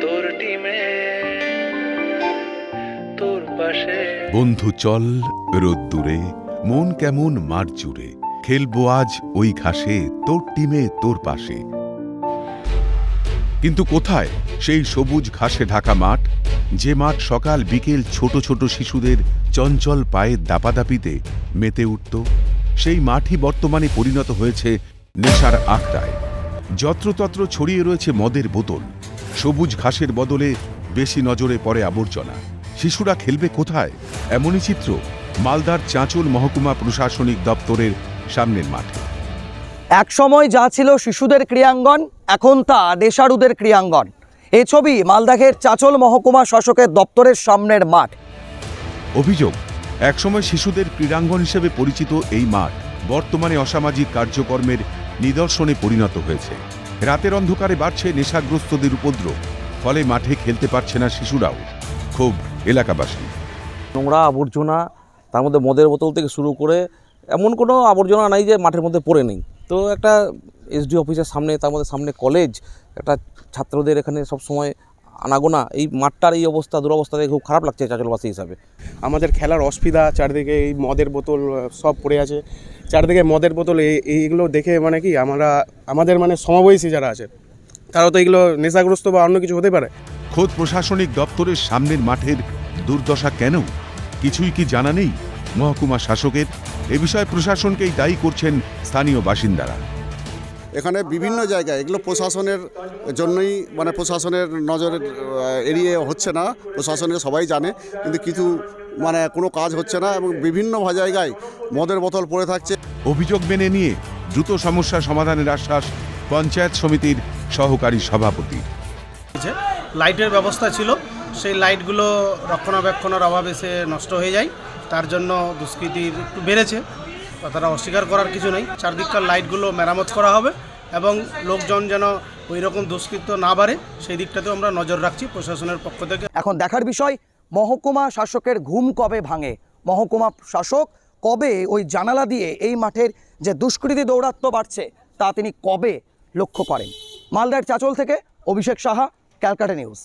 তোর টিমে তোর পাশে। বন্ধু, চল রোদ্দুরে, মন কেমন মার জুড়ে। খেলব আজ ওই ঘাসে, তোর টিমে তোর পাশে। কিন্তু কোথায় সেই সবুজ ঘাসে ঢাকা মাঠ? যে মাঠ সকাল বিকেল ছোট ছোট শিশুদের চঞ্চল পায়ের দাপাদাপিতে মেতে উঠত, সেই মাঠই বর্তমানে পরিণত হয়েছে নেশার আখড়ায়। যত্রতত্র ছড়িয়ে রয়েছে মদের বোতল। সবুজ ঘাসের বদলে বেশি নজরে পড়ে আবর্জনা। শিশুরা খেলবে কোথায়? এমনই চিত্র মালদার চাঁচল মহকুমা প্রশাসনিক দপ্তরের সামনের মাঠে। এক সময় যা ছিল শিশুদের ক্রিয়াঙ্গন এখন তা দেশারুদের ক্রিয়াঙ্গন। এ ছবি মালদাঘের চাঁচল মহকুমা শাসকের দপ্তরের সামনের মাঠ। অভিযোগ একসময় শিশুদের ক্রীড়াঙ্গন হিসেবে পরিচিত এই মাঠ বর্তমানে অসামাজিক কার্যকর্মের নিদর্শনে পরিণত হয়েছে। রাতের অন্ধকারে বাড়ছে নেশাগ্রস্তদের উপদ্রব, ফলে মাঠে খেলতে পারছে না শিশুরাও, খুব এলাকাবাসী। নোংরা আবর্জনা, তার মধ্যে মদের বোতল থেকে শুরু করে এমন কোনো আবর্জনা নাই যে মাঠের মধ্যে পড়ে নেই। তো একটা এসডি অফিসের সামনে, তার মধ্যে সামনে কলেজ, একটা ছাত্রদের এখানে সব সময় আনাগোনা এই মাঠটার এই অবস্থা দুরবস্থা দেখে খুব খারাপ লাগছে চাচলবাসী হিসাবে। আমাদের খেলার অসুবিধা চারদিকে এই মদের বোতল সব পড়ে আছে। চারদিকে মদের বোতল এই এইগুলো দেখে মানে কি আমরা আমাদের মানে সমবয়সী যারা আছে তারা তো এগুলো নেশাগ্রস্ত বা অন্য কিছু হতে পারে। খোদ প্রশাসনিক দপ্তরের সামনের মাঠের দুর্দশা কেন? কিছুই কি জানা নেই? মহকুমা শাসকের এ বিষয়ে প্রশাসনকেই দায়ী করছেন স্থানীয় বাসিন্দারা। এখানে বিভিন্ন জায়গায় এগুলো প্রশাসনের জন্যই মানে প্রশাসনের নজরের আহ, এড়িয়ে হচ্ছে না প্রশাসনের সবাই জানে কিন্তু কিছু মানে কোনো কাজ হচ্ছে না এবং বিভিন্ন জায়গায় মদের বোতল পড়ে থাকছে। অভিযোগ মেনে নিয়ে দ্রুত সমস্যা সমাধানের আশ্বাস পঞ্চায়েত সমিতির সহকারী সভাপতি। লাইটের ব্যবস্থা ছিল সেই লাইটগুলো রক্ষণাবেক্ষণের অভাবে সে নষ্ট হয়ে যায় তার জন্য দুষ্কৃতির একটু বেড়েছে। তারা অস্বীকার করার কিছু নেই। চারদিককার লাইটগুলো মেরামত করা হবে এবং লোকজন যেন ওই রকম দুষ্কৃত না বাড়ে, সেই দিকটাতেও আমরা নজর রাখছি প্রশাসনের পক্ষ থেকে। এখন দেখার বিষয়, মহকুমা শাসকের ঘুম কবে ভাঙে? মহকুমা শাসক কবে ওই জানালা দিয়ে এই মাঠের যে দুষ্কৃতী দৌরাত্ম্য বাড়ছে, তা তিনি কবে লক্ষ্য করেন? মালদার চাচল থেকে অভিষেক সাহা, ক্যালকাটা নিউজ।